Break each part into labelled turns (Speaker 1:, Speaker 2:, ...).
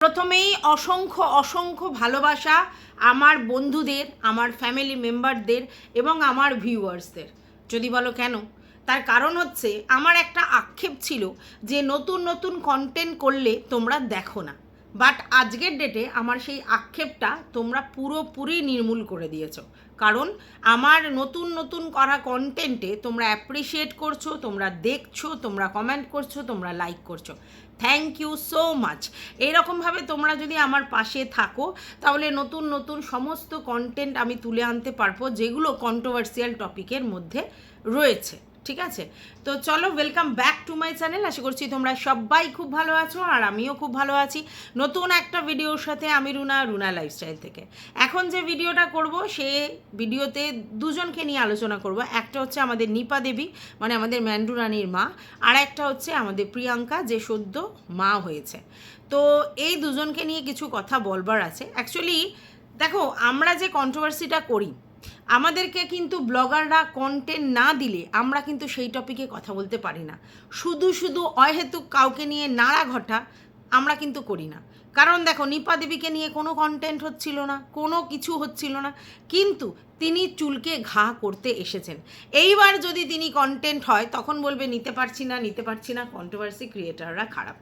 Speaker 1: প্রথমেই অসংখ্য অসংখ্য ভালোবাসা আমার বন্ধুদের, আমার ফ্যামিলি মেম্বারদের এবং আমার ভিউয়ার্সদের যদি বলো কেন? তার কারণ হচ্ছে, আমার একটা আক্ষেপ ছিল যে নতুন নতুন কন্টেন্ট করলে তোমরা দেখো না। বাট আজকের ডেটে আমার সেই আক্ষেপটা তোমরা পুরোপুরি নির্মূল করে দিয়েছ। কারণ আমার নতুন নতুন করা কন্টেন্টে তোমরা অ্যাপ্রিসিয়েট করছ, তোমরা দেখছ, তোমরা কমেন্ট করছ, তোমরা লাইক করছ। থ্যাংক ইউ সো মাচ এইরকমভাবে তোমরা যদি আমার পাশে থাকো, তাহলে নতুন নতুন সমস্ত কন্টেন্ট আমি তুলে আনতে পারব, যেগুলো কন্ট্রোভার্সিয়াল টপিকের মধ্যে রয়েছে। ঠিক আছে? তো চলো welcome back to my channel আশা করছি তোমরা সবাই খুব ভালো আছো আর আমিও খুব ভালো আছি। নতুন একটা ভিডিওর সাথে আমি রুনা রুনা লাইফস্টাইল থেকে। এখন যে ভিডিওটা করব, সে ভিডিওতে দুজনকে নিয়ে আলোচনা করব। একটা হচ্ছে আমাদের নিপা দেবী মানে আমাদের ম্যান্ডু রানীর মা, আর একটা হচ্ছে আমাদের প্রিয়াঙ্কা, যে সদ্য মা হয়েছে। তো এই দুজনকে নিয়ে কিছু কথা বলবার আছে। অ্যাকচুয়ালি দেখো, আমরা যে কন্ট্রোভার্সিটা করি আমাদেরকে কিন্তু ব্লগাররা কন্টেন্ট না দিলে আমরা কিন্তু সেই টপিকে কথা বলতে পারি না। শুধু শুধু অহেতুক কাউকে নিয়ে নাড়া ঘটা আমরা কিন্তু করি না। কারণ দেখো, নিপা দেবীকে নিয়ে কোনো কন্টেন্ট হচ্ছিল না, কোনো কিছু হচ্ছিল না, কিন্তু তিনি চুলকে ঘা করতে এসেছেন। এইবার যদি তিনি কন্টেন্ট হয়, তখন বলবে, নিতে পারছি না, নিতে পারছি না কন্ট্রোভার্সি ক্রিয়েটাররা খারাপ।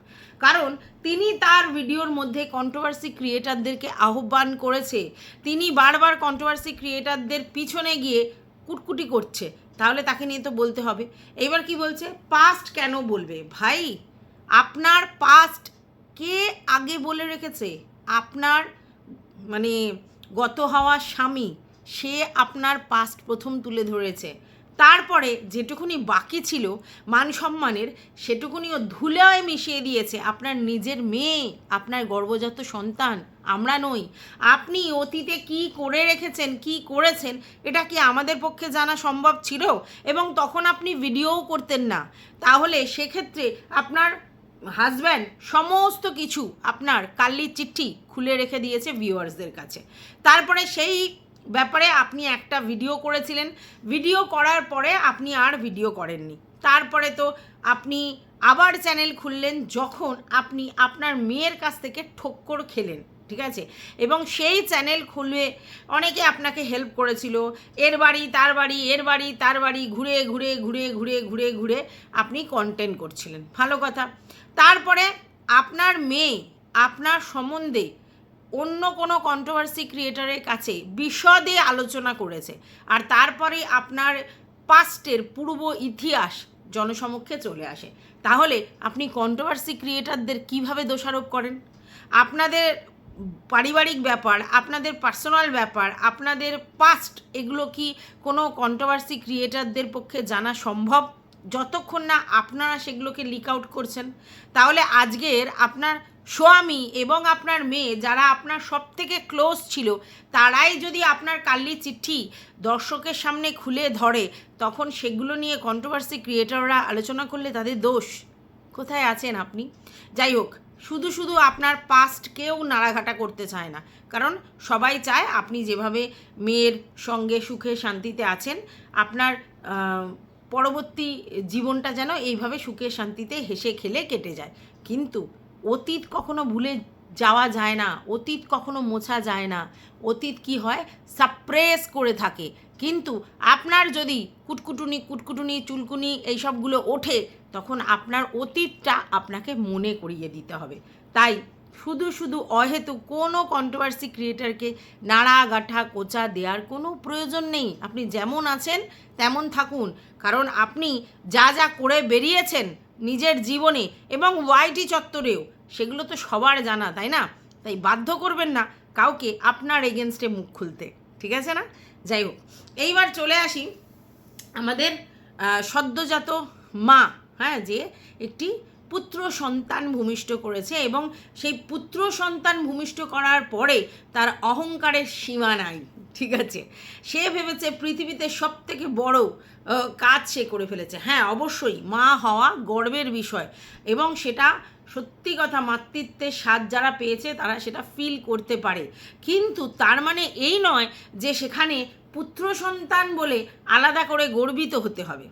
Speaker 1: কারণ তিনি তার ভিডিওর মধ্যে কন্ট্রোভার্সি ক্রিয়েটারদেরকে আহ্বান করেছে। তিনি বারবার কন্ট্রোভার্সি ক্রিয়েটারদের পিছনে গিয়ে কুটকুটি করছে। তাহলে তাকে নিয়ে তো বলতে হবে। এবার কি বলছে? পাস্ট কেন বলবে? ভাই, আপনার পাস্ট কে আগে বলে রেখেছে? আপনার মানে গত হওয়া স্বামী, সে আপনার পাস্ট প্রথম তুলে ধরেছে। তারপরে যেটুকুনি বাকি ছিল মান সম্মানের সেটুকুনিও ধুলায় মিশিয়ে দিয়েছে আপনার নিজের মেয়ে, আপনার গর্ভজাত সন্তান, আমরা নই। আপনি অতীতে কি করে রেখেছেন, কি করেছেন, এটা কি আমাদের পক্ষে জানা সম্ভব ছিল? এবং তখন আপনি ভিডিওও করতেন না। তাহলে সেক্ষেত্রে আপনার হাজব্যান্ড সমস্ত কিছু আপনার কাল্লির চিঠি খুলে রেখে দিয়েছে ভিউয়ার্সদের কাছে। তারপরে সেই ব্যাপারে আপনি একটা ভিডিও করেছিলেন। ভিডিও করার পরে আপনি আর ভিডিও করেননি। তারপরে তো আপনি আবার চ্যানেল খুললেন যখন আপনি আপনার মেয়ের কাছ থেকে ঠক্কর খেলেন, ঠিক আছে? এবং সেই চ্যানেল খুলে অনেকে আপনাকে হেল্প করেছিল। এর বাড়ি, তার বাড়ি, এর বাড়ি, তার বাড়ি, ঘুরে ঘুরে ঘুরে ঘুরে ঘুরে ঘুরে আপনি কন্টেন্ট করছিলেন। ভালো কথা। তারপরে আপনার মেয়ে, আপনার সম্বন্ধে অন্য কোনো কন্ট্রোভার্সি ক্রিয়েটারের কাছে বিশদে আলোচনা করেছে। আর তারপরে আপনার পাস্টের পূর্ব ইতিহাস জনসমক্ষে চলে আসে। তাহলে আপনি কন্ট্রোভার্সি ক্রিয়েটারদের কীভাবে দোষারোপ করেন? আপনাদের পারিবারিক ব্যাপার, আপনাদের পার্সোনাল ব্যাপার, আপনাদের পাস্ট এগুলো কি কোনো কন্ট্রোভার্সি ক্রিয়েটারদের পক্ষে জানা সম্ভব? যতক্ষণ না আপনারা সেগুলোকে লিক আউট করছেন, তাহলে আজকের আপনার স্বামী এবং আপনার মেয়ে যারা আপনার সব থেকে ক্লোজ ছিল, তারাই যদি আপনার কাল্লি চিঠি দর্শকের সামনে খুলে ধরে, তখন সেগুলো নিয়ে কন্ট্রোভার্সি ক্রিয়েটাররা আলোচনা করলে তাদের দোষ। কোথায় আছেন আপনি? যাই হোক, শুধু শুধু আপনার পাস্ট কেউ নাড়াঘাটা করতে চায় না। কারণ সবাই চায় আপনি যেভাবে মেয়ের সঙ্গে সুখে শান্তিতে আছেন, আপনার পরবর্তী জীবনটা যেন এইভাবে সুখে শান্তিতে হেসে খেলে কেটে যায়। কিন্তু অতীত কখনো ভুলে যাওয়া যায় না, অতীত কখনো মোছা যায় না। অতীত কি হয়? সাপ্রেস করে থাকে। কিন্তু আপনার যদি কুটকুটুনি কুটকুটুনি, চুলকুনি এইসবগুলো ওঠে, তখন আপনার অতীতটা আপনাকে মনে করিয়ে দিতে হবে। তাই শুধু শুধু অহেতু কোনো কন্ট্রোভার্সি ক্রিয়েটারকে নাড়া গাঠা কোচা দেওয়ার কোনো প্রয়োজন নেই। আপনি যেমন আছেন, তেমন থাকুন। কারণ আপনি যা যা করে বেরিয়েছেন নিজের জীবনে এবং ওয়াইটি চত্বরেও, সেগুলো তো সবার জানা, তাই না? তাই বাধ্য করবেন না কাউকে আপনার এগেনস্টে মুখ খুলতে। ঠিক আছে না? যাই হোক, এইবার চলে আসি আমাদের সদ্যজাত মা হ্যাঁ যে একটি পুত্র সন্তান ভূমিষ্ঠ করেছে এবং সেই পুত্র সন্তান ভূমিষ্ঠ করার পরে তার অহংকারের সীমা নাই, ঠিক আছে? সে ভেবেছে পৃথিবীতে সব থেকে বড় কাজ সে করে ফেলেছে। হ্যাঁ অবশ্যই, মা হওয়া গর্বের বিষয় এবং সেটা সত্যি কথা মাতৃত্বের স্বাদ যারা পেয়েছে তারা সেটা ফিল করতে পারে। কিন্তু তার মানে এই নয় যে সেখানে পুত্র সন্তান বলে আলাদা করে গর্বিত হতে হবে।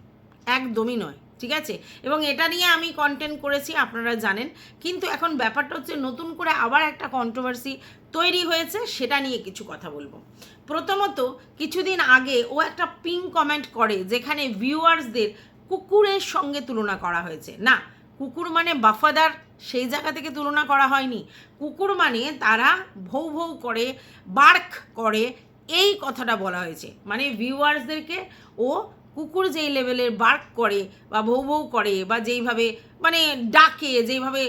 Speaker 1: একদমই নয়। ঠিক আছে? এবং এটা নিয়ে আমি কন্টেন্ট করেছি, আপনারা জানেন। কিন্তু এখন ব্যাপারটা হচ্ছে নতুন করে আবার একটা কন্ট্রোভার্সি তৈরি হয়েছে, সেটা নিয়ে কিছু কথা বলব। প্রথমত, কিছুদিন আগে ও একটা পিং কমেন্ট করে, যেখানে ভিউয়ার্সদের কুকুরের সঙ্গে তুলনা করা হয়েছে। না, কুকুর মানে বাফাদার, সেই জায়গা থেকে তুলনা করা হয়নি। কুকুর মানে তারা ভৌ ভৌ করে, বার্ক করে, এই কথাটা বলা হয়েছে। মানে ভিউয়ার্সদেরকে ও কুকুর যেই লেভেলের বার্ক করে বা ভৌ ভৌ করে বা যেইভাবে মানে ডাকে, যেইভাবে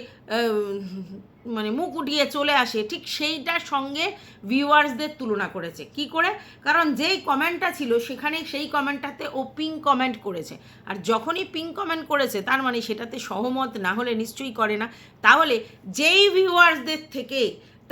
Speaker 1: মানে মুখ উঠিয়ে চলে আসে, ঠিক সেইটার সঙ্গে ভিউয়ার্সদের তুলনা করেছে। কি করে? কারণ যেই কমেন্টটা ছিল সেখানে সেই কমেন্টটাতে ও পিং কমেন্ট করেছে। আর যখনই পিং কমেন্ট করেছে, তার মানে সেটাতে সহমত না হলে নিশ্চয়ই করে না। তাহলে যেই ভিউয়ার্সদের থেকে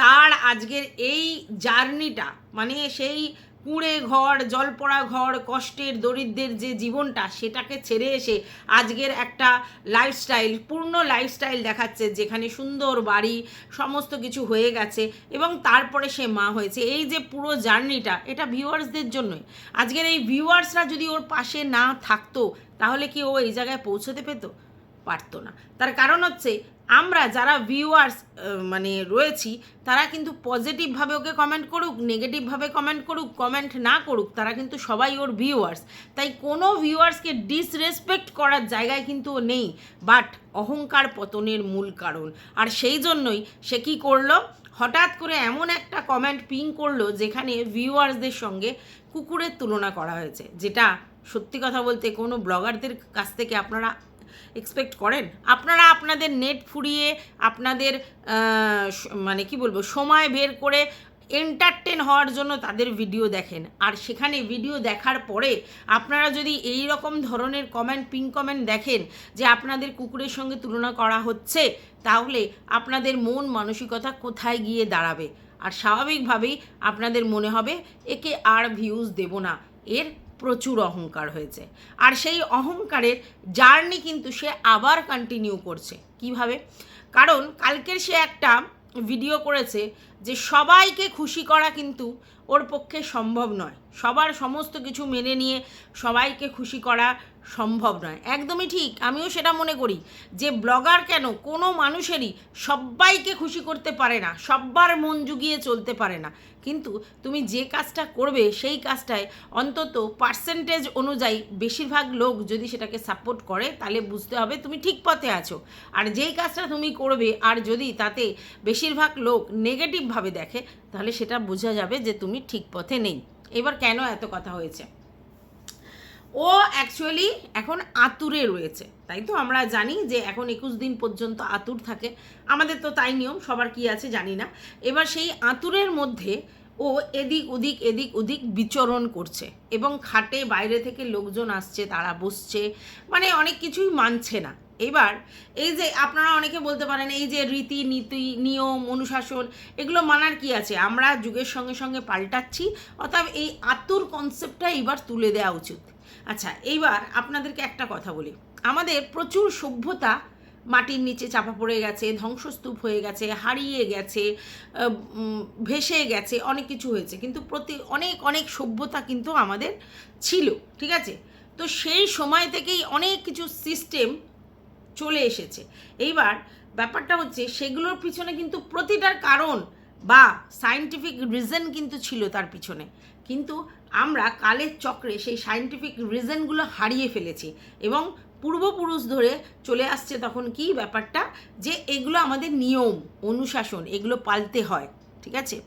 Speaker 1: তার আজকের এই জার্নিটা মানে সেই কুঁড়ে ঘর, জলপড়া ঘর, কষ্টের দরিদ্রের যে জীবনটা সেটাকে ছেড়ে এসে আজকের একটা লাইফস্টাইল পূর্ণ লাইফস্টাইল দেখাচ্ছে যেখানে সুন্দর বাড়ি, সমস্ত কিছু হয়ে গেছে এবং তারপরে সে মা হয়েছে। এই যে পুরো জার্নিটা, এটা ভিউয়ার্সদের জন্যই। আজকের এই ভিউয়ার্সরা যদি ওর পাশে না থাকতো, তাহলে কি ও এই জায়গায় পৌঁছতে পেতো? পারতো না। তার কারণ হচ্ছে, আমরা যারা ভিউয়ার্স মানে রয়েছি, তারা কিন্তু পজিটিভভাবে ওকে কমেন্ট করুক নেগেটিভভাবে কমেন্ট করুক কমেন্ট না করুক, তারা কিন্তু সবাই ওর ভিউয়ার্স তাই কোনো ভিউয়ার্সকে ডিসরেসপেক্ট করার জায়গায় কিন্তু ও নেই। বাট অহংকার পতনের মূল কারণ। আর সেই জন্যই সে কী করল? হঠাৎ করে এমন একটা কমেন্ট পিং করল, যেখানে ভিউয়ার্সদের সঙ্গে কুকুরের তুলনা করা হয়েছে। যেটা সত্যি কথা বলতে কোনো ব্লগারদের কাছ থেকে আপনারা এক্সপেক্ট করেন। আপনারা আপনাদের নেট ফুরিয়ে আপনাদের মানে কি বলব, সময় বের করে এন্টারটেন হওয়ার জন্য তাদের ভিডিও দেখেন। আর সেখানে ভিডিও দেখার পরে আপনারা যদি এই রকম ধরনের কমেন্ট পিং কমেন্ট দেখেন যে আপনাদের কুকুরের সঙ্গে তুলনা করা হচ্ছে, তাহলে আপনাদের মন মানসিকতা কোথায় গিয়ে দাঁড়াবে? আর স্বাভাবিকভাবেই আপনাদের মনে হবে, একে আর ভিউজ দেব না। এর প্রচুর অহংকার হয়েছে। আর সেই অহংকারের জার্নি কিন্তু সে আবার কন্টিনিউ করছে। কীভাবে? কারণ কালকের সে একটা ভিডিও করেছে যে সবাইকে খুশি করা কিন্তু ওর পক্ষে সম্ভব নয়। সবার সমস্ত কিছু মেনে নিয়ে সবাইকে খুশি করা সম্ভব নয়। একদমই ঠিক, আমিও সেটা মনে করি যে ব্লগার কেন কোনো মানুষেরই সবাইকে খুশি করতে পারে না, সব্বার মন জুগিয়ে চলতে পারে না। কিন্তু তুমি যে কাজটা করবে সেই কাজটায় অন্তত পার্সেন্টেজ অনুযায়ী বেশিরভাগ লোক যদি সেটাকে সাপোর্ট করে, তাহলে বুঝতে হবে তুমি ঠিক পথে আছো। আর যেই কাজটা তুমি করবে আর যদি তাতে বেশিরভাগ লোক নেগেটিভভাবে দেখে, তাহলে সেটা বোঝা যাবে যে তুমি ঠিক পথে নেই। এবার কেন এত কথা হয়েছে? ও অ্যাকচুয়ালি এখন আতুরে রয়েছে, তাই তো? আমরা জানি যে এখন একুশ দিন পর্যন্ত আতুর থাকে। আমাদের তো তাই নিয়ম, সবার কি আছে জানি না। এবার সেই আতুরের মধ্যে ও এদিক ওদিক এদিক ওদিক বিচরণ করছে এবং খাটে বাইরে থেকে লোকজন আসছে, তারা বসছে মানে অনেক কিছুই মানছে না। এবার এই যে আপনারা অনেকে বলতে পারেন, এই যে রীতি নীতি, নিয়ম, অনুশাসন, এগুলো মানার কি আছে? আমরা যুগের সঙ্গে সঙ্গে পাল্টাচ্ছি অর্থাৎ এই আতুর কনসেপ্টটা এবার তুলে দেওয়া উচিত। আচ্ছা এইবার আপনাদেরকে একটা কথা বলি। আমাদের প্রচুর সভ্যতা মাটির নিচে চাপা পড়ে গেছে, ধ্বংসস্তূপ হয়ে গেছে, হারিয়ে গেছে ভেসে গেছে, অনেক কিছু হয়েছে। কিন্তু প্রতি, অনেক অনেক সভ্যতা কিন্তু আমাদের ছিল, ঠিক আছে? তো সেই সময় থেকেই অনেক কিছু সিস্টেম চলে এসেছে। এইবার ব্যাপারটা হচ্ছে, সেগুলোর পিছনে কিন্তু প্রতিটার কারণ বা সায়েন্টিফিক রিজন কিন্তু ছিল তার পিছনে। কিন্তু আমরা কালের চক্রে সেই সায়েন্টিফিক রিজনগুলো হারিয়ে ফেলেছি এবং পূর্বপুরুষ ধরে চলে আসছে তখন কি ব্যাপারটা? যে এগুলো আমাদের নিয়ম, অনুশাসন, এগুলো পালতে হয়, ঠিক আছে?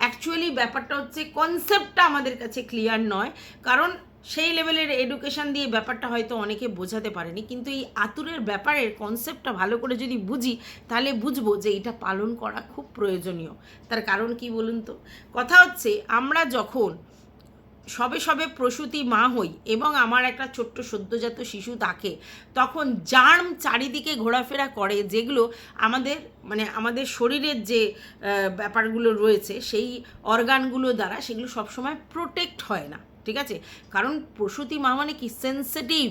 Speaker 1: অ্যাকচুয়ালি ব্যাপারটা হচ্ছে কনসেপ্টটা আমাদের কাছে ক্লিয়ার নয়, কারণ সেই লেভেলের এডুকেশন দিয়ে ব্যাপারটা হয়তো অনেকে বোঝাতে পারেনি, কিন্তু এই আতুরের ব্যাপারের কনসেপ্টটা ভালো করে যদি বুঝি, তাহলে বুঝব যে এটা পালন করা খুব প্রয়োজনীয়। তার কারণ কি বলুন তো? কথা হচ্ছে আমরা যখন সবে সবে প্রসূতি মা হই এবং আমার একটা ছোট্ট সদ্যজাত শিশু থাকে তখন জার্ম চারিদিকে ঘোরাফেরা করে যেগুলো আমাদের মানে আমাদের শরীরের যে ব্যাপারগুলো রয়েছে, সেই অর্গানগুলো দ্বারা সেগুলো সবসময় প্রোটেক্ট হয় না, ঠিক আছে? কারণ প্রসূতি মা মানে কি সেন্সিটিভ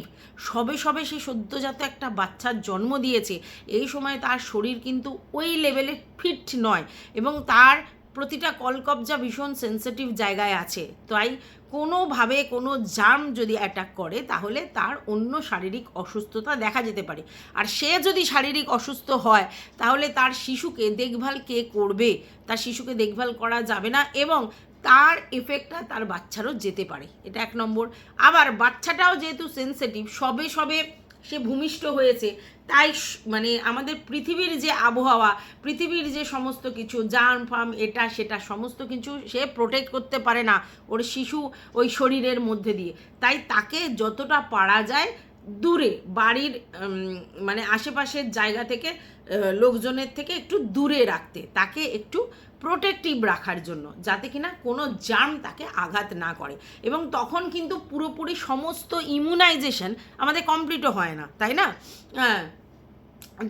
Speaker 1: সবে সবে সে সদ্যজাত একটা বাচ্চার জন্ম দিয়েছে, এই সময় তার শরীর কিন্তু ওই লেভেলে ফিট নয় এবং তার প্রতিটা কলকবজা ভীষণ সেন্সিটিভ জায়গায় আছে। তাই কোনোভাবে কোনো জার্ম যদি অ্যাটাক করে, তাহলে তার অন্য শারীরিক অসুস্থতা দেখা যেতে পারে। আর সে যদি শারীরিক অসুস্থ হয়, তাহলে তার শিশুকে দেখভাল কে করবে? তার শিশুকে দেখভাল করা যাবে না এবং তার এফেক্টটা তার বাচ্চারও যেতে পারে। এটা এক নম্বর। আবার বাচ্চাটাও যেহেতু সেন্সিটিভ সবে সবে সে ভূমিষ্ঠ হয়েছে। তাই মানে আমাদের পৃথিবীর যে আবহাওয়া, পৃথিবীর যে সমস্ত কিছু, জার্ম, ফার্ম, এটা, সেটা, সমস্ত কিছু সে প্রোটেক্ট করতে পারে না ওর শিশু ওই শরীরের মধ্যে দিয়ে। তাই তাকে যতটা পারা যায় দূরে, বাড়ির মানে আশেপাশের জায়গা থেকে লোকজনের থেকে একটু দূরে রাখতে, তাকে একটু প্রোটেক্টিভ রাখার জন্য, যাতে কিনা কোনো জার্ম তাকে আঘাত না করে। এবং তখন কিন্তু পুরোপুরি সমস্ত ইমিউনাইজেশন আমাদের কমপ্লিটও হয় না, তাই না? হ্যাঁ।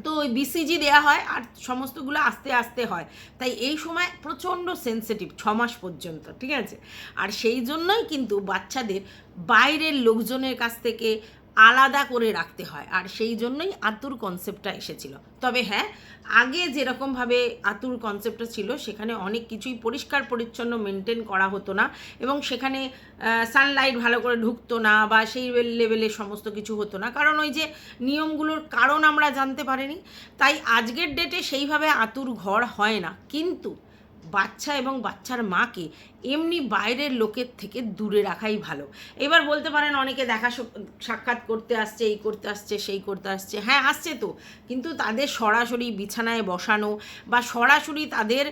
Speaker 1: তো ওই বিসিজি দেওয়া হয় আর সমস্তগুলো আস্তে আস্তে হয়। তাই এই সময় প্রচণ্ড সেন্সিটিভ ছ মাস পর্যন্ত, ঠিক আছে? আর সেই জন্যই কিন্তু বাচ্চাদের বাইরের লোকজনের কাছ থেকে আলাদা করে রাখতে হয়। আর সেই জন্যই আতুর কনসেপ্টটা এসেছিল। তবে হ্যাঁ আগে যেরকমভাবে আতুর কনসেপ্টটা ছিল, সেখানে অনেক কিছুই পরিষ্কার পরিচ্ছন্ন মেনটেন করা হতো না এবং সেখানে সানলাইট ভালো করে ঢুকতো না বা সেই লেভেলে সমস্ত কিছু হতো না। কারণ ওই যে নিয়মগুলোর কারণ আমরা জানতে পারিনি। তাই আজকের ডেটে সেইভাবে আতুর ঘর হয় না। কিন্তু বাচ্চা এবং বাচ্চার মাকে এমনি বাইরের লোকের থেকে দূরে রাখাই ভালো। এবার বলতে পারেন অনেকে দেখা সাক্ষাৎ করতে আসছে, এই করতে আসছে, সেই করতে আসছে। হ্যাঁ আসছে তো। কিন্তু তাদের সরাসরি বিছানায় বসানো বা সরাসরি তাদের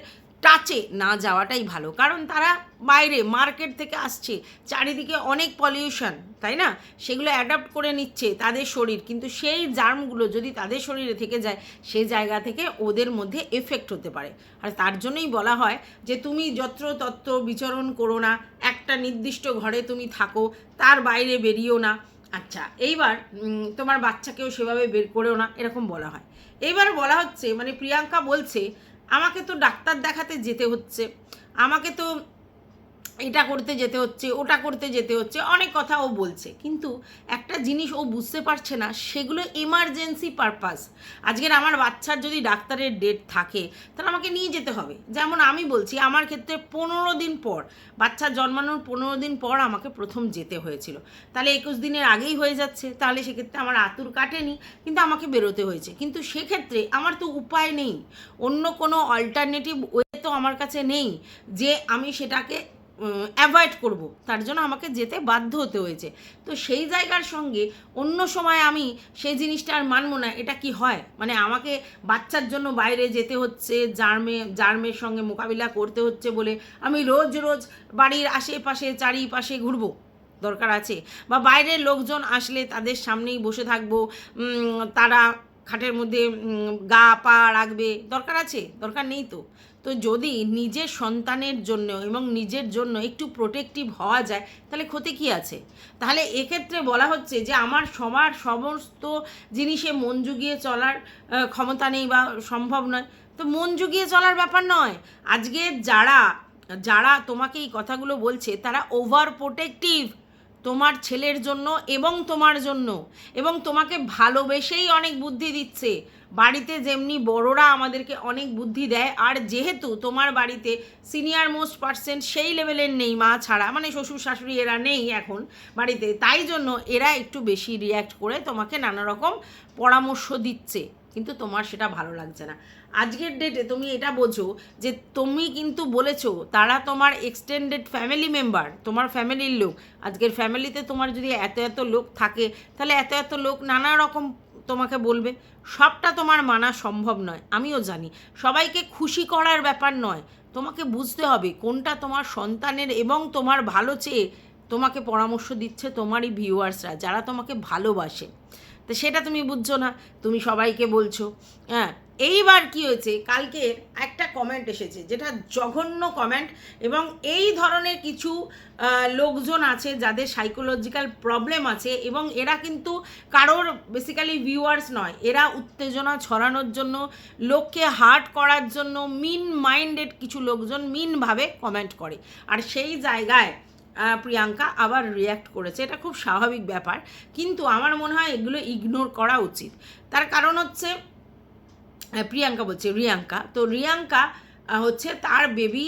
Speaker 1: টাচে না যাওয়াটাই ভালো। কারণ তারা বাইরে, মার্কেট থেকে আসছে, চারিদিকে অনেক পলিউশন তাই না? সেগুলো অ্যাডাপ্ট করে নিচ্ছে তাদের শরীর। কিন্তু সেই জার্মগুলো যদি তাদের শরীরে থেকে যায় সেই জায়গা থেকে ওদের মধ্যে এফেক্ট হতে পারে। আর তার জন্যই বলা হয় যে, তুমি যত্র তত্র বিচরণ করো না। একটা নির্দিষ্ট ঘরে তুমি থাকো, তার বাইরে বেরিয়েও না। আচ্ছা এইবার তোমার বাচ্চাকেও সেভাবে বের করেও না, এরকম বলা হয়। এইবার বলা হচ্ছে মানে প্রিয়াঙ্কা বলছে আমাকে তো ডাক্তার দেখাতে যেতে হচ্ছে। আমাকে তো এটা করতে যেতে হচ্ছে, ওটা করতে যেতে হচ্ছে, অনেক কথা ও বলছে। কিন্তু একটা জিনিস ও বুঝতে পারছে না, সেগুলো এমার্জেন্সি পারপাস আজকের আমার বাচ্চার যদি ডাক্তারের ডেট থাকে, তাহলে আমাকে নিয়ে যেতে হবে। যেমন আমি বলছি, আমার ক্ষেত্রে পনেরো দিন পর, বাচ্চা জন্মানোর পনেরো দিন পর আমাকে প্রথম যেতে হয়েছিল। তাহলে একুশ দিনের আগেই হয়ে যাচ্ছে, তাহলে সেক্ষেত্রে আমার আতুর কাটেনি, কিন্তু আমাকে বেরোতে হয়েছে। কিন্তু সেক্ষেত্রে আমার তো উপায় নেই। অন্য কোনো অল্টারনেটিভ ওয়ে তো আমার কাছে নেই যে আমি সেটাকে অ্যাভয়েড করব। তার জন্য আমাকে যেতে বাধ্য হতে হয়েছে। তো সেই জায়গার সঙ্গে অন্য সময় আমি সেই জিনিসটা আর মানবো না, এটা কি হয়? মানে আমাকে বাচ্চার জন্য বাইরে যেতে হচ্ছে, জার্মে, জার্মের সঙ্গে মোকাবিলা করতে হচ্ছে বলে আমি রোজ রোজ বাড়ির আশেপাশে, চারিপাশে ঘুরবো, দরকার আছে। বা বাইরের লোকজন আসলে তাদের সামনেই বসে থাকব তারা খাটের মধ্যে গা পা রাখবে, দরকার আছে, দরকার নেই তো। তো যদি নিজের সন্তানের জন্য এবং নিজের জন্য একটু প্রোটেক্টিভ হওয়া যায়, তাহলে ক্ষতি কী আছে? তাহলে এক্ষেত্রে বলা হচ্ছে যে আমার সবার সমস্ত জিনিসে মন জুগিয়ে চলার ক্ষমতা নেই বা সম্ভব নয়। তো মন জুগিয়ে চলার ব্যাপার নয়। আজকে যারা যারা তোমাকে এই কথাগুলো বলছে, তারা ওভার প্রোটেক্টিভ তোমার ছেলের জন্য এবং তোমার জন্য। এবং তোমাকে ভালোবেসেই অনেক বুদ্ধি দিচ্ছে। বাড়িতে যেমনি বড়রা আমাদেরকে অনেক বুদ্ধি দেয়, আর যেহেতু তোমার বাড়িতে সিনিয়র মোস্ট পার্সেন্ট সেই লেভেলের নেই মা ছাড়া মানে শ্বশুর শাশুড়ি এরা নেই এখন বাড়িতে, তাই জন্য এরা একটু বেশি রিয়্যাক্ট করে তোমাকে নানা রকম পরামর্শ দিচ্ছে। কিন্তু তোমার সেটা ভালো লাগছে না। আজকের ডেটে তুমি এটা বোঝো যে তুমি কিন্তু বলেছ তারা তোমার এক্সটেন্ডেড ফ্যামিলি মেম্বার তোমার ফ্যামিলির লোক। আজকের ফ্যামিলিতে তোমার যদি এত এত লোক থাকে, তাহলে এত এত লোক নানা রকম তোমাকে বলবে। সবটা তোমার মানা সম্ভব নয়, আমিও জানি। সবাইকে খুশি করার ব্যাপার নয়, তোমাকে বুঝতে হবে কোনটা তোমার সন্তানের এবং তোমার ভালো চেয়ে তোমাকে পরামর্শ দিচ্ছে তোমারই ভিউয়ার্সরা যারা তোমাকে ভালোবাসে। তো সেটা তুমি বুঝছ না, তুমি সবাইকে বলছো হ্যাঁ। এইবার কি হয়েছে? কালকে একটা কমেন্ট এসেছে, যেটা জঘন্য কমেন্ট এবং এই ধরনের কিছু লোকজন আছে যাদের সাইকোলজিক্যাল প্রবলেম আছে এবং এরা কিন্তু কারোর বেসিক্যালি ভিউয়ার্স নয়। এরা উত্তেজনা ছড়ানোর জন্য, লোককে হার্ট করার জন্য মিন মাইন্ডেড কিছু লোকজন মিনভাবে কমেন্ট করে। আর সেই জায়গায় প্রিয়াঙ্কা আবার রিয়্যাক্ট করেছে। এটা খুব স্বাভাবিক ব্যাপার। কিন্তু আমার মনে হয় এগুলো ইগনোর করা উচিত। তার কারণ হচ্ছে প্রিয়াঙ্কা বলছে রিয়াঙ্কা। তো রিয়াঙ্কা হচ্ছে তার বেবি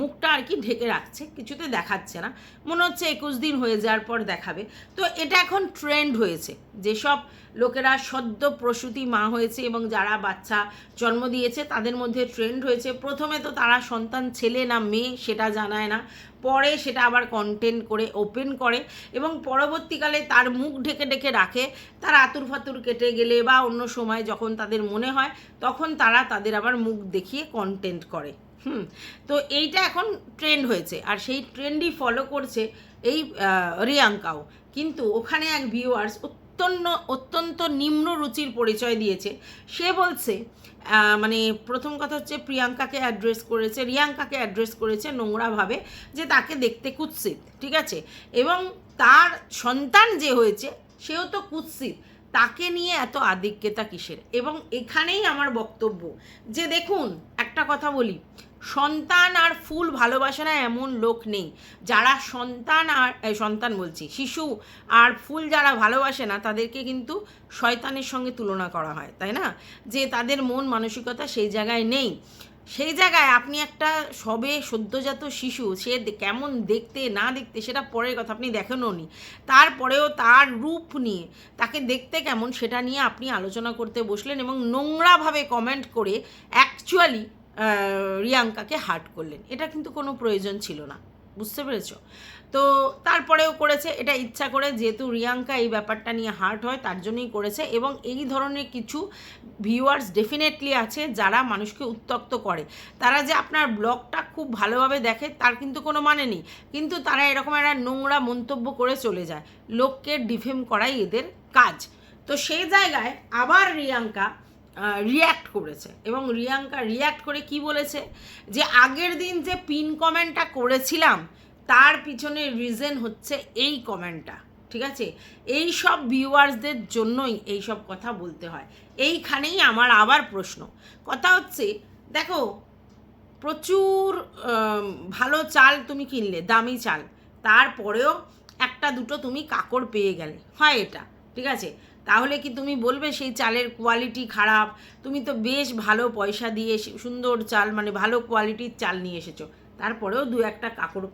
Speaker 1: মুখটা আর কি ঢেকে রাখছে, কিছুতে দেখাচ্ছে না। মনে হচ্ছে একুশ দিন হয়ে যাওয়ার পর দেখাবে। তো এটা এখন ট্রেন্ড হয়েছে। যেসব লোকেরা সদ্য প্রসূতি মা হয়েছে এবং যারা বাচ্চা জন্ম দিয়েছে, তাদের মধ্যে ট্রেন্ড হয়েছে। প্রথমে তো তারা সন্তান ছেলে না মেয়ে, সেটা জানায় না। পরে সেটা আবার কন্টেন্ট করে ওপেন করে এবং পরবর্তীকালে তার মুখ ঢেকে ঢেকে রাখে। তার আতুর ফাতুর কেটে গেলে বা অন্য সময় যখন তাদের মনে হয়, তখন তারা তাদের আবার মুখ দেখিয়ে কন্টেন্ট করে। হুম, তো এইটা এখন ট্রেন্ড হয়েছে। আর সেই ট্রেন্ডই ফলো করছে এই রিয়াঙ্কাও। কিন্তু ওখানে এক ভিউয়ার্স অত্যন্ত অত্যন্ত নিম্ন রুচির পরিচয় দিয়েছে। সে বলছে মানে প্রথম কথা হচ্ছে প্রিয়াঙ্কাকে অ্যাড্রেস করেছে, রিয়াঙ্কাকে অ্যাড্রেস করেছে নোংরাভাবে যে তাকে দেখতে কুৎসিত, ঠিক আছে? এবং তার সন্তান যে হয়েছে, সেও তো কুৎসিত। তাকে নিয়ে এত আধিক্যতা কিসের? এবং এখানেই আমার বক্তব্য। যে দেখুন, একটা কথা বলি সন্তান আর ফুল ভালোবাসে না এমন লোক নেই। যারা সন্তান আর সন্তান বলছি, শিশু আর ফুল যারা ভালোবাসে না, তাদেরকে কিন্তু শয়তানের সঙ্গে তুলনা করা হয়, তাই না? যে তাদের মন মানসিকতা সেই জায়গায় নেই। সেই জায়গায় আপনি একটা সবে সদ্যজাত শিশু, সে কেমন দেখতে না দেখতে সেটা পরের কথা, আপনি দেখেনও নি। তারপরেও তার রূপ নিয়ে, তাকে দেখতে কেমন সেটা নিয়ে আপনি আলোচনা করতে বসলেন এবং নোংরাভাবে কমেন্ট করে অ্যাকচুয়ালি রিয়াঙ্কাকে হার্ট করলেন। এটা কিন্তু কোনো প্রয়োজন ছিল না। বুঝতে পেরেছ? তো তারপরেও করেছে, এটা ইচ্ছা করে, যেহেতু রিয়াঙ্কা এই ব্যাপারটা নিয়ে হার্ট হয়, তার জন্যই করেছে এবং এই ধরনের কিছু ভিউয়ার্স ডেফিনেটলি আছে যারা মানুষকে উত্তক্ত করে। তারা যে আপনার ব্লগটা খুব ভালোভাবে দেখে, তার কিন্তু কোনো মানে নেই। কিন্তু তারা এরকম একটা নোংরা মন্তব্য করে চলে যায়। লোককে ডিফেম করাই এদের কাজ। তো সেই জায়গায় আবার রিয়াঙ্কা রিয়্যাক্ট করেছে। এবং রিয়াঙ্কা রিয়্যাক্ট করে কি বলেছে? যে আগের দিন যে পিন কমেন্টটা করেছিলাম, তার পিছনে রিজন হচ্ছে এই কমেন্টটা ঠিক আছে? এই সব ভিউয়ার্সদের জন্যই এই সব কথা বলতে হয়। এইখানেই আমার আবার প্রশ্ন। কথা হচ্ছে, দেখো, প্রচুর ভালো চাল তুমি কিনলে, দামি চাল। তারপরেও একটা দুটো তুমি কাকড় পেয়ে গেলে। হয় এটা। ঠিক আছে? তাহলে কি তুমি বলবে সেই চালের কোয়ালিটি খারাপ? তুমি তো বেশ ভালো পয়সা দিয়ে সুন্দর চাল মানে ভালো কোয়ালিটির চাল নিয়ে এসেছ। তারপরেও দু একটা কাকড়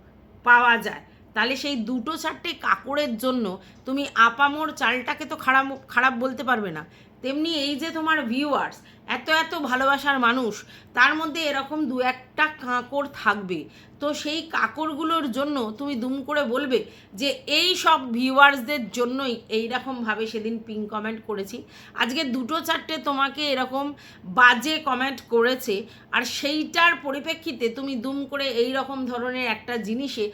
Speaker 1: পাওয়া যায়। তাহলে সেই দুটো চারটে কাকড়ের জন্য তুমি আপামোর চালটাকে তো খারাপ খারাপ বলতে পারবে না। তেমনি এই যে তোমার ভিউয়ার্স এত এত ভালোবাসার মানুষ, তার মধ্যে এরকম দু একটা কাঁকড় থাকবে। তো সেই কাকড়গুলোর জন্য তুমি দুম করে বলবে যে, এই সব ভিউয়ার্সদের জন্যই এই রকমভাবে সেদিন পিং কমেন্ট করেছি। আজকে দুটো চারটে তোমাকে এরকম বাজে কমেন্ট করেছে, আর সেইটার পরিপ্রেক্ষিতে তুমি দুম করে এই রকম ধরনের একটা জিনিসে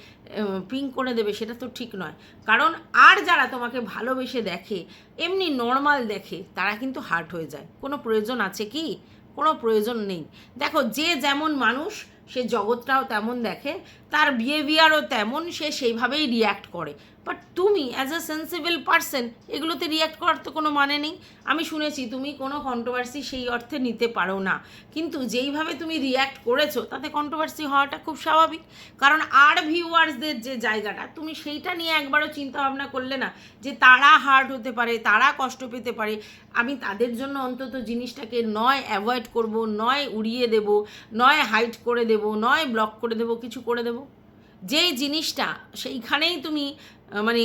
Speaker 1: পিং করে দেবে, সেটা তো ঠিক নয়। কারণ আর যারা তোমাকে ভালোবেসে দেখে, এমনি নর্মাল দেখে, তারা কিন্তু হার্ট হয়ে যায়। কোনো প্রয়োজন আছে কি? কোনো প্রয়োজন নেই। দেখো যে যেমন মানুষ সে জগৎটাও তেমন দেখে। তার বিহেভিয়ারও তেমন সে সেইভাবেই রিয়্যাক্ট করে। বাট তুমি অ্যাজ আ সেন্সিবল পার্সন এগুলোতে রিয়্যাক্ট করার তো কোনো মানে নেই। আমি শুনেছি, তুমি কোনো কন্ট্রোভার্সি সেই অর্থে নিতে পারো না। কিন্তু যেইভাবে তুমি রিয়্যাক্ট করেছ, তাতে কন্ট্রোভার্সি হওয়াটা খুব স্বাভাবিক। কারণ আর ভিউয়ার্সদের যে জায়গাটা, তুমি সেইটা নিয়ে একবারও চিন্তা ভাবনা করলে না, যে তারা হার্ট হতে পারে, তারা কষ্ট পেতে পারে। আমি তাদের জন্য অন্তত জিনিসটাকে নয় অ্যাভয়েড করব, নয় উড়িয়ে দেব, নয় হাইট করে দেব, নয় ব্লক করে দেব, কিছু করে দেব। যেই জিনিসটা সেইখানেই তুমি মানে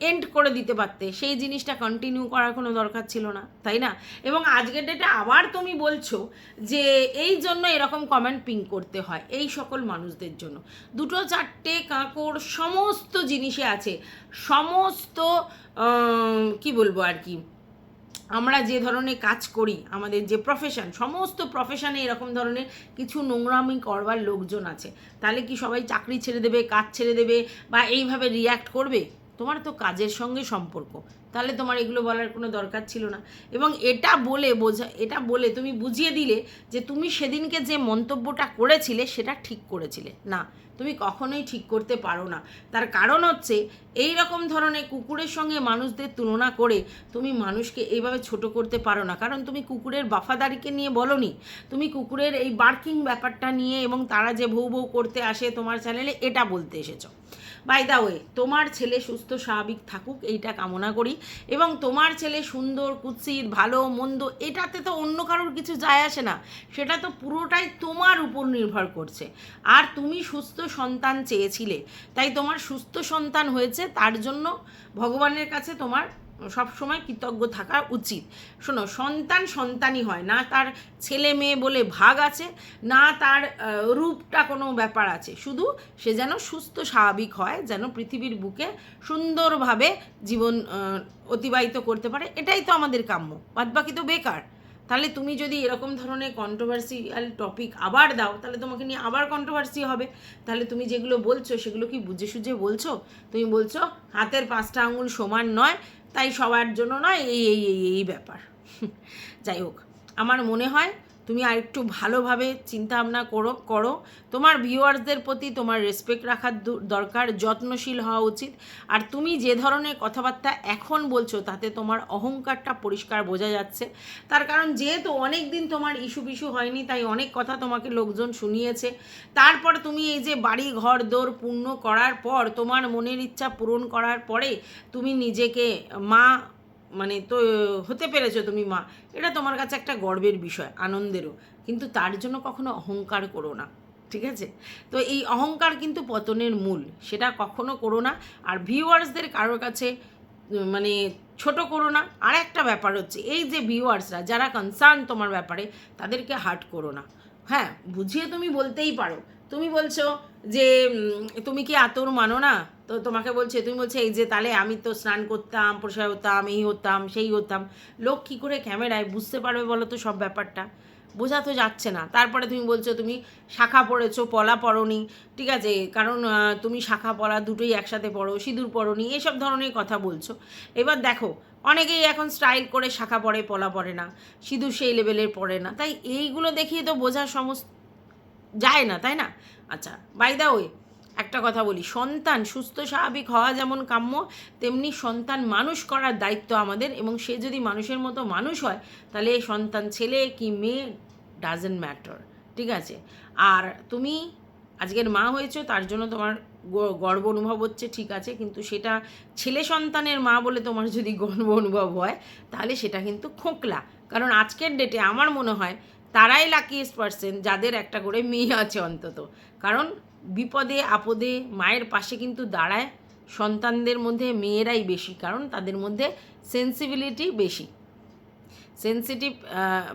Speaker 1: এন্ড করে দিতে পারতে। সেই জিনিসটা কন্টিনিউ করার কোনো দরকার ছিল না, তাই না? এবং আজকের ডেটে আবার তুমি বলছো যে এই জন্য এরকম কমেন্ট পিং করতে হয় এই সকল মানুষদের জন্য। দুটো, চারটে কাঁকড় সমস্ত জিনিসে আছে। সমস্ত কি বলব আর কি? আমরা যে ধরনের কাজ করি, আমাদের যে প্রফেশন সমস্ত প্রফেশনে এরকম ধরনের কিছু নোংরামি করবার লোকজন আছে। তাহলে কি সবাই চাকরি ছেড়ে দেবে, কাজ ছেড়ে দেবে বা এইভাবে রিয়্যাক্ট করবে? তোমার তো কাজের সঙ্গে সম্পর্ক। তাহলে তোমার এগুলো বলার কোনো দরকার ছিল না। এবং এটা বলে বোঝা, এটা বলে তুমি বুঝিয়ে দিলে যে তুমি সেদিনকে যে মন্তব্যটা করেছিলে সেটা ঠিক করেছিলে। না, তুমি কখনোই ঠিক করতে পারো না। তার কারণ হচ্ছে এই রকম ধরনের কুকুরের সঙ্গে মানুষদের তুলনা করে তুমি মানুষকে এইভাবে ছোট করতে পারো না। কারণ তুমি কুকুরের বাফাদারিকে নিয়ে বলনি। তুমি কুকুরের এই বার্কিং ব্যাপারটা নিয়ে এবং তারা যে ভৌ ভৌ করতে আসে তোমার চ্যানেলে এটা বলতে এসেছ। বাই দা ওয়ে তোমার ছেলে সুস্থ, স্বাভাবিক থাকুক, এইটা কামনা করি। এবং তোমার ছেলে সুন্দর, কুৎসিত, ভালো, মন্দ, এটাতে তো অন্য কারোর কিছু যায় আসে না। সেটা তো পুরোটাই তোমার উপর নির্ভর করছে। আর তুমি সুস্থ সন্তান চেয়েছিলে। তাই তোমার সুস্থ সন্তান হয়েছে, তার জন্য ভগবানের কাছে তোমার সবসময় কৃতজ্ঞ থাকা উচিত। শোনো, সন্তান সন্তানই হয়, না তার ছেলে মেয়ে বলে ভাগ আছে, না তার রূপটা কোনো ব্যাপার আছে। শুধু সে যেন সুস্থ, স্বাভাবিক হয়, যেন পৃথিবীর বুকে সুন্দরভাবে জীবন অতিবাহিত করতে পারে। এটাই তো আমাদের কাম্য বাদ বাকি তো বেকার। তাহলে তুমি যদি এরকম ধরনের কন্ট্রোভার্সিয়াল টপিক আবার দাও, তাহলে তোমাকে নিয়ে আবার কন্ট্রোভার্সি হবে। তাহলে তুমি যেগুলো বলছো, সেগুলো কি বুঝে সুঝে বলছো? তুমি বলছো, হাতের পাঁচটা আঙুল সমান নয় তাই সবার জন্য নয় এই এই এই এই ব্যাপার। যাই হোক আমার মনে হয় তুমি আর একটু ভালোভাবে চিন্তা ভাবনা করো করো। তোমার ভিউয়ার্সদের প্রতি তোমার রেসপেক্ট রাখার দরকার, যত্নশীল হওয়া উচিত। আর তুমি যে ধরনের কথাবার্তা এখন বলছো, তাতে তোমার অহংকারটা পরিষ্কার বোঝা যাচ্ছে। তার কারণ যেহেতু অনেক দিন তোমার ইস্যু বিস্যু হয়নি, তাই অনেক কথা তোমাকে লোকজন শুনিয়েছে। তারপর তুমি এই যে বাড়ি, ঘর, দোর পূর্ণ করার পর, তোমার মনের ইচ্ছা পূরণ করার পরে তুমি নিজেকে মা মানে তো হতে পেরেছ তুমি মা। এটা তোমার কাছে একটা গর্বের বিষয়, আনন্দেরও। কিন্তু তার জন্য কখনো অহংকার করো না, ঠিক আছে? তো এই অহংকার কিন্তু পতনের মূল, সেটা কখনো করো না। আর ভিউয়ার্সদের কারোর কাছে মানে ছোট করো না। আর একটা ব্যাপার হচ্ছে, এই যে ভিউয়ার্সরা যারা কনসার্ন তোমার ব্যাপারে, তাদেরকে হার্ট করো না। হ্যাঁ বুঝিয়ে তুমি বলতেই পারো। তুমি বলছো যে তুমি কি আতর মানো না? তো তোমাকে বলছে, তুমি বলছে, এই যে তাহলে আমি তো স্নান করতাম পরিষ্কার হতাম, এই হতাম, সেই হতাম। লোক কী করে ক্যামেরায় বুঝতে পারবে বলো তো সব ব্যাপারটা? বোঝা তো যাচ্ছে না। তারপরে তুমি বলছো, তুমি শাখা পড়েছো, পলা পড়নি। ঠিক আছে, কারণ তুমি শাখা, পলা দুটোই একসাথে পড়ো, সিঁদুর পড়নি, এসব ধরনের কথা বলছো। এবার দেখো, অনেকেই এখন স্টাইল করে শাখা পড়ে, পলা পড়ে না, সিঁদুর সেই লেভেলের পড়ে না। তাই এইগুলো দেখিয়ে তো বোঝা সমস্ত যায় না, তাই না? আচ্ছা বাই দা ওয়ে একটা কথা বলি, সন্তান সুস্থ, স্বাভাবিক হওয়া যেমন কাম্য, তেমনি সন্তান মানুষ করার দায়িত্ব আমাদের এবং সে যদি মানুষের মতো মানুষ হয়, তাহলে সন্তান ছেলে কি মেয়ে ডাজেন্ট ম্যাটার ঠিক আছে? আর তুমি আজকের মা হয়েছো, তার জন্য তোমার গর্ব অনুভব হচ্ছে, ঠিক আছে? কিন্তু সেটা ছেলে সন্তানের মা বলে তোমার যদি গর্ব অনুভব হয়, তাহলে সেটা কিন্তু খোঁকলা। কারণ আজকের ডেটে আমার মনে হয়, তারাই লাকিয়েস্ট পার্সেন যাদের একটা করে মেয়ে আছে অন্তত। কারণ বিপদে, আপদে মায়ের পাশে কিন্তু দাঁড়ায়। সন্তানদের মধ্যে মেয়েরাই বেশি, কারণ তাদের মধ্যে সেন্সিবিলিটি বেশি। সেন্সিটিভ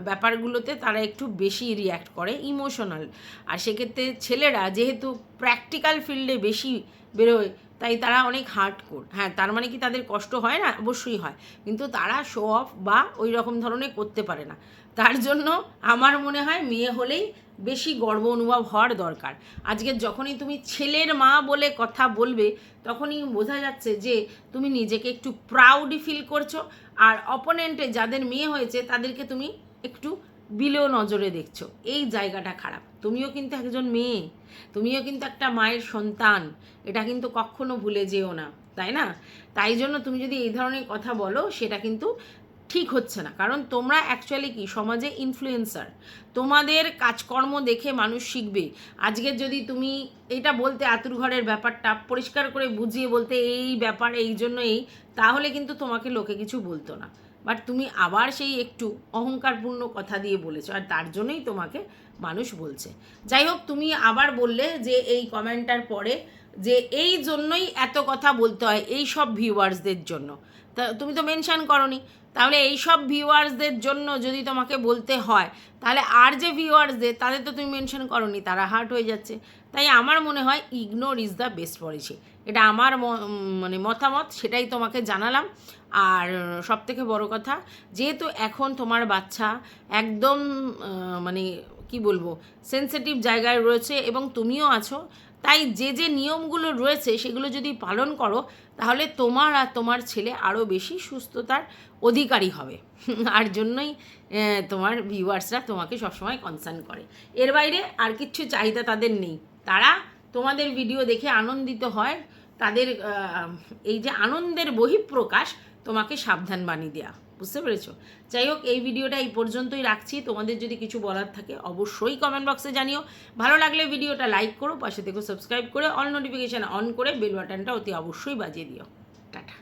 Speaker 1: ব্যাপারগুলোতে তারা একটু বেশি রিয়্যাক্ট করে ইমোশনাল আর সেক্ষেত্রে ছেলেরা যেহেতু প্র্যাকটিক্যাল ফিল্ডে বেশি বেরোয়, তাই তারা অনেক হার্ড কোর হ্যাঁ তার মানে কি তাদের কষ্ট হয় না? অবশ্যই হয়। কিন্তু তারা শো অফ বা ওই রকম ধরনের করতে পারে না। তার জন্য আমার মনে হয় মেয়ে হলেই বেশি গর্ব অনুভব হওয়ার দরকার। আজকে যখনই তুমি ছেলের মা বলে কথা বলবে, তখনই বোঝা যাচ্ছে যে তুমি নিজেকে একটু প্রাউডই ফিল করছ আর অপোনেন্টে যাদের মেয়ে হয়েছে, তাদেরকে তুমি একটু বিলো নজরে দেখছ। এই জায়গাটা খারাপ। তুমিও কিন্তু একজন মেয়ে। তুমিও কিন্তু একটা মায়ের সন্তান। এটা কিন্তু কখনো ভুলে যেও না। তাই না? তাই জন্য তুমি যদি এই ধরনের কথা বলো, সেটা কিন্তু ঠিক হচ্ছে না। কারণ তোমরা অ্যাকচুয়ালি কি? সমাজে ইনফ্লুয়েন্সার তোমাদের কাজকর্ম দেখে মানুষ শিখবে। আজকে যদি তুমি এটা বলতে আতুর ঘরের ব্যাপারটা পরিষ্কার করে বুঝিয়ে বলতে এই ব্যাপার, এই জন্য এই, তাহলে কিন্তু তোমাকে লোকে কিছু বলতো না। বাট তুমি আবার সেই একটু অহংকারপূর্ণ কথা দিয়ে বলেছ, আর তার জন্যই তোমাকে মানুষ বলছে। যাই হোক, তুমি আবার বললে যে এই কমেন্টটার পরে যে এই জন্যই এত কথা বলতে হয় এই সব ভিউয়ার্সদের জন্য। তা তুমি তো মেনশন করনি। তাহলে এই সব ভিউয়ার্সদের জন্য যদি তোমাকে বলতে হয়, তাহলে আর যে ভিউয়ার্সদের তাদের তো তুমি মেনশন করনি, তারা হার্ট হয়ে যাচ্ছে। তাই আমার মনে হয় ignore is the best policy এটা আমার মানে মতামত, সেটাই তোমাকে জানালাম। আর সব থেকে বড় কথা, যেহেতু এখন তোমার বাচ্চা একদম মানে কি বলব সেন্সিটিভ জায়গায় রয়েছে এবং তুমিও আছো তাই যে যে নিয়মগুলো রয়েছে সেগুলো যদি পালন করো, তাহলে তোমার আর তোমার ছেলে আরও বেশি সুস্থতার অধিকারী হবে। আর জন্যই তোমার ভিউয়ার্সরা তোমাকে সবসময় কনসার্ন করে। এর বাইরে আর কিচ্ছু চাহিদা তাদের নেই। তারা তোমাদের ভিডিও দেখে আনন্দিত হয়। তাদের এই যে আনন্দের বহিঃপ্রকাশ তোমাকে সাবধান বানিয়ে দেওয়া বুঝতে পেরেছ? যাই হোক, এই ভিডিওটা এই পর্যন্তই রাখছি। তোমাদের যদি কিছু বলার থাকে অবশ্যই কমেন্ট বক্সে জানিও। ভালো লাগলে ভিডিওটা লাইক করো, পাশে থেকে সাবস্ক্রাইব করে অল নোটিফিকেশান অন করে বেল বাটনটা অতি অবশ্যই বাজিয়ে দিও। টাটা।